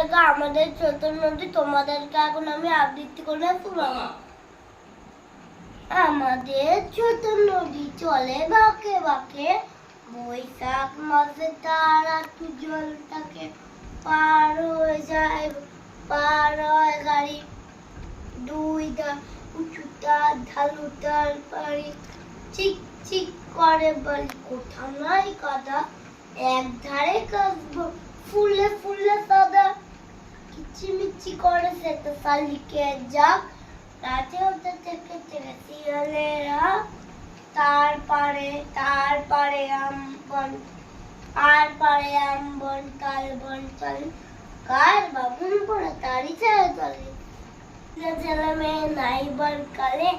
থেকে আমাদের নদী, তোমাদেরকে এখন আমি আবৃত্তি করে শোনাবো আমাদের নদী চলে বাঁকে বাঁকে। বৈশাখ মাসে তারা একটু জলটাকে পার হয়ে যায়, পার হয় গাড়ি। দুই দা উঁচুটা, ঢালুটার বাড়ি চিক চিক করে বাড়ি কোথা নাই কাদা এক ধারে কাশবো ফুলে ফুলে কিচিমিচি করে সে তো রাতে হতে থেকে থেকে শিয়ালেরা তার পারে আমবন আর পারে আমবন তাল বন চল কার বাবুন পড়ে তারি ছেড়ে চলে ছেলে মেয়ে নাইবার কালে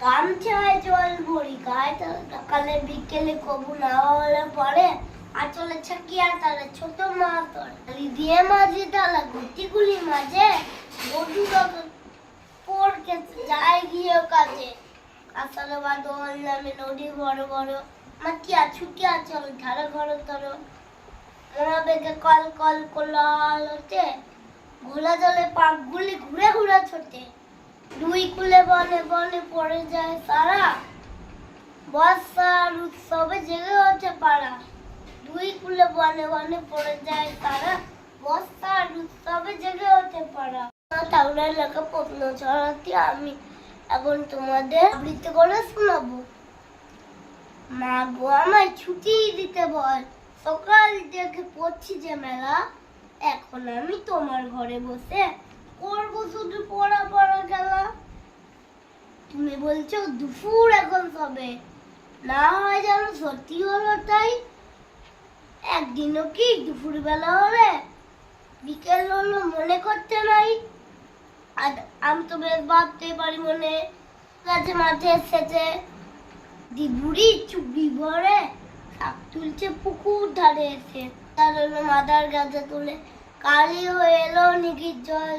গামছায় জল ভরি গায়ে সকালে বিকেলে কবু না হলে পরে আচলে ছাকিয়া তারা ছোট মাছ ধরে দিয়ে মাঝে তালা গুটিগুলি মাঝে বধু পড়কে যায় গিয়ে কাজে আসলে বা দোল নামে নদী বড় বড়। মাটিয়া ছুটিয়া চল ধারে ঘর তর মোরা বেগে কল কল কোলাল ঘোলা জলে পাক গুলি ঘুরে ঘুরে ছোটে দুই কুলে বনে বনে পড়ে যায় সারা। বর্ষার উৎসবে জেগে ওঠে পাড়া। দুই কুলে বনে বনে পড়ে যায় তারা বর্ষার উৎসবে জেগে ওঠে পাড়া তাহলে লেখা প্রশ্ন ছড়াতে আমি এখন তোমাদের আবৃত্তি করে শোনাবো। মা গো, আমায় ছুটি দিতে বল। সকাল থেকে পড়ছি যে মেলা, এখন আমি তোমার ঘরে বসে করব শুধু পড়া পড়া খেলা। তুমি বলছো দুপুর এখন সবে, না হয় যেন সত্যি হলো তাই। একদিনও কি দুপুর বেলা হলে বিকেল হলো মনে করতে নাই। আমি তো বেশ ভাবতে পারি মনে কাছে মাঠে এসেছে। দিবুড়ি চুবড়ি ভরে শাক তুলছে পুকুর ধারে এসে। তার মাদার গাছে তুলে কালি হয়ে এলো নিকির জল।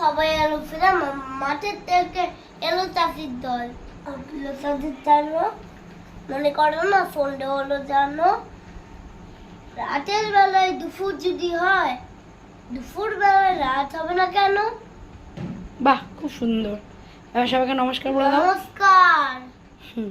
সবাই এলো ফিরে মাঠের থেকে এলো চাষির দল। উঠল চাষির জানো মনে করো না, সন্ধ্যে হলো জানো? রাতের বেলায় দুপুর যদি হয়, দুপুর বেলায় রাত হবে না কেন? বাহ খুব সুন্দর। এবার সবাইকে নমস্কার বলে দাও। নমস্কার। হুম।